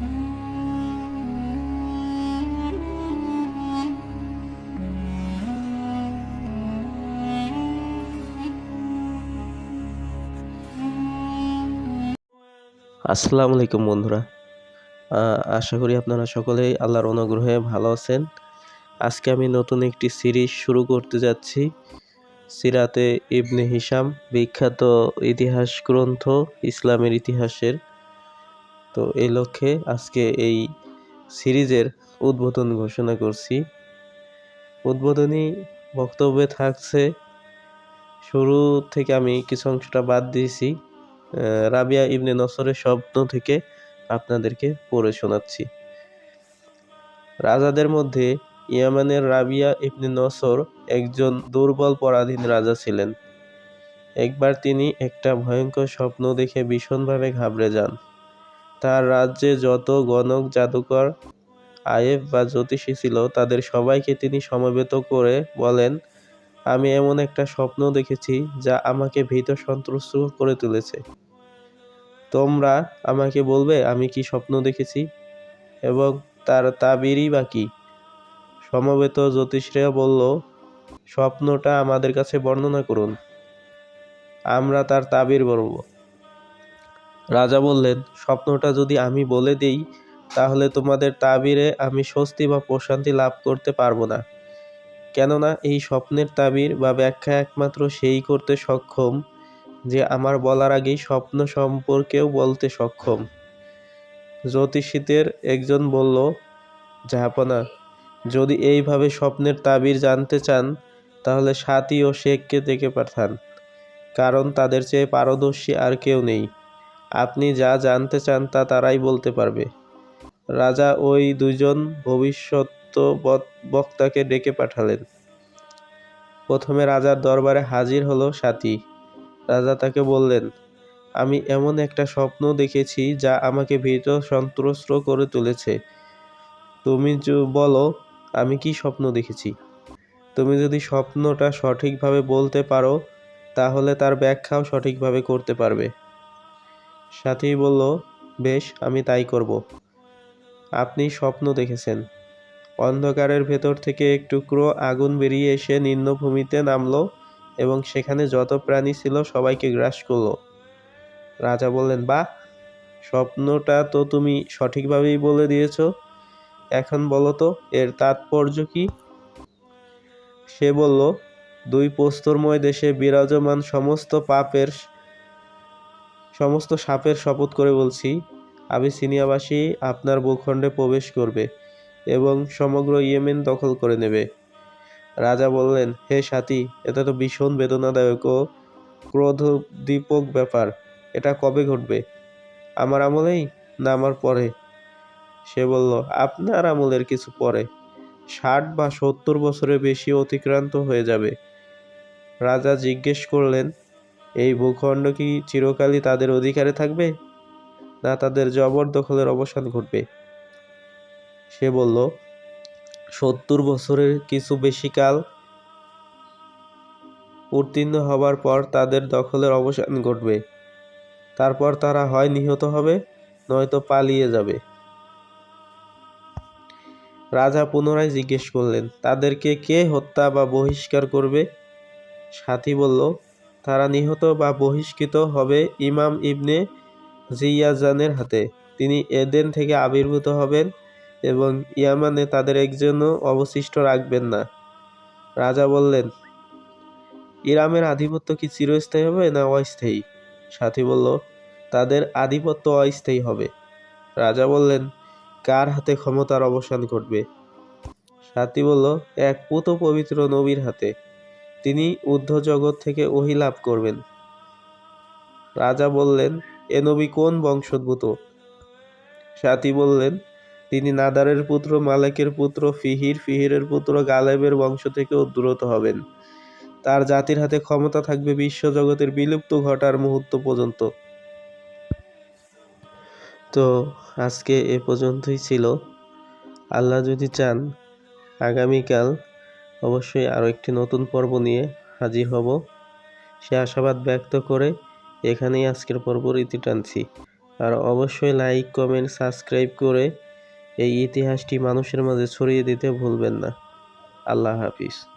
আসসালামু আলাইকুম বন্ধুরা। আশা করি আপনারা সকলেই আল্লাহর অনুগ্রহে ভালো আছেন। আজকে আমি নতুন একটি সিরিজ শুরু করতে যাচ্ছি। সিরাতে ইবনে হিসাম বিখ্যাত ইতিহাস গ্রন্থ ইসলামের ইতিহাসের। তো এই লক্ষ্যে আজকে এই সিরিজের উদ্বোধন ঘোষণা করছি। উদ্বোধনী বক্তব্যে থাকছে, শুরু থেকে আমি কিছু অংশটা বাদ দিয়েছি। রাবিয়া ইবনে নসরের স্বপ্ন থেকে আপনাদেরকে পড়ে শোনাচ্ছি। রাজাদের মধ্যে ইয়ামানের রাবিয়া ইবনে নসর একজন দুর্বল পরাধীন রাজা ছিলেন। একবার তিনি একটা ভয়ঙ্কর স্বপ্ন দেখে ভীষণভাবে ঘাবড়ে যান। তার রাজ্যে যত গণক, জাদুকর, আয়েব বা জ্যোতিষী ছিল, তাদের সবাইকে তিনি সমবেত করে বলেন, আমি এমন একটা স্বপ্ন দেখেছি যা আমাকে ভীত সন্ত্রস্ত করে তুলেছে। তোমরা আমাকে বলবে, আমি কি স্বপ্ন দেখেছি? এবং তার তাবিরই বা কি? সমবেত জ্যোতিষরা বলল, স্বপ্নটা আমাদের কাছে বর্ণনা করুন। আমরা তার তাবির বলব। রাজা বললেন, স্বপ্নটা যদি আমি বলে দিই, তাহলে তোমাদের তাবিরে আমি স্বস্তি বা প্রশান্তি লাভ করতে পারব না। কেননা এই স্বপ্নের তাবির বা ব্যাখ্যা একমাত্র সেই করতে সক্ষম, যে আমার বলার আগেই স্বপ্ন সম্পর্কেও বলতে সক্ষম। জ্যোতিষীদের একজন বলল, জাহাপনা, যদি এইভাবে স্বপ্নের তাবির জানতে চান, তাহলে সাথী ও শেখকে ডেকে পাঠান, কারণ তাদের চেয়ে পারদর্শী আর কেউ নেই। আপনি যা জানতে চান তা তারাই বলতে পারবে। রাজা ওই দুজন ভবিষ্যৎ বক্তাকে ডেকে পাঠালেন। প্রথমে রাজার দরবারে হাজির হলো সাথী। রাজা তাকে বললেন, আমি এমন একটা স্বপ্ন দেখেছি যা আমাকে ভীত সন্ত্রস্ত করে তুলেছে। তুমি বলো, আমি কি স্বপ্ন দেখেছি? তুমি যদি স্বপ্নটা সঠিকভাবে বলতে পারো, তাহলে তার ব্যাখ্যাও সঠিকভাবে করতে পারবে। সাথী বলল, বেশ, আমি তাই করব। আপনি স্বপ্ন দেখেছেন। অন্ধকারের ভেতর থেকে এক টুকরো আগুন বেরিয়ে এসে নিম্নভূমিতে নামলো এবং সেখানে যত প্রাণী ছিল সবাইকে গ্রাস করল। রাজা বললেন, বাহ, স্বপ্নটা তো তুমি সঠিকভাবেই বলে দিয়েছ। এখন বলো তো, এর তাৎপর্য কি? সে বলল, দুই প্রস্তরময় দেশে বিরাজমান সমস্ত পাপের সমস্ত সাপের শপথ করে বলছি আবিসিনিয়াবাসী আপনার ভূখণ্ডে প্রবেশ করবে এবং সমগ্র ইয়েমেন দখল করে নেবে। রাজা বললেন, হে সাথী, এটা তো ভীষণ বেদনাদায়ক ও ক্রোধদীপক ব্যাপার। এটা কবে ঘটবে? আমার আমলেই না আমার পরে। সে বলল, আপনার আমলের কিছু পরে। ষাট বা সত্তর বছরের বেশি অতিক্রান্ত হয়ে যাবে। রাজা জিজ্ঞেস করলেন এই ভূখণ্ড কি চিরকালই তাদের অধিকারে থাকবে? না তাদের জবরদখলের অবসান ঘটবে? সে বলল, সত্তর বছরের কিছু বেশি কাল উত্তীর্ণ হবার পর তাদের দখলের অবসান ঘটবে। তারপর তারা হয় নিহত হবে, নয়তো পালিয়ে যাবে। রাজা পুনরায় জিজ্ঞেস করলেন, তাদেরকে কে হত্যা বা বহিষ্কার করবে? সাথী বলল তারা নিহত বা বহিষ্কৃত হবে ইমাম ইবনে জিয়াজানের হাতে। তিনি এদেন থেকে আবির্ভূত হবেন এবং ইয়ামানে তাদের একজনও অবশিষ্ট রাখবেন না। রাজা বললেন, ইরামের আধিপত্য কি চিরস্থায়ী হবে না অস্থায়ী? সাথী বলল, তাদের আধিপত্য অস্থায়ী হবে। রাজা বললেন, কার হাতে ক্ষমতার অবসান ঘটবে? সাথী বলল, এক পুত পবিত্র নবীর হাতে। তিনি ঊর্ধ্ব জগৎ থেকে ওহি লাভ করবেন। রাজা বললেন, এ নবী কোন বংশোদ্ভূত? সাথী বললেন, তিনি নাদারের পুত্র, মালেকের পুত্র, ফিহির, ফিহিরের পুত্র, গালেবের বংশ থেকে উদ্ভূত হবেন। তার জাতির হাতে ক্ষমতা থাকবে বিশ্ব জগতের বিলুপ্ত ঘটার মুহূর্ত পর্যন্ত। তো আজকে এ পর্যন্তই ছিল। আল্লাহ যদি চান, আগামীকাল অবশ্যই আরও একটি নতুন পর্ব নিয়ে হাজির হব। সে আশাবাদ ব্যক্ত করে এখানেই আজকের পর্ব রীতি টানছি। আর অবশ্যই লাইক, কমেন্ট, সাবস্ক্রাইব করে এই ইতিহাসটি মানুষের মাঝে ছড়িয়ে দিতে ভুলবেন না। আল্লাহ হাফিজ।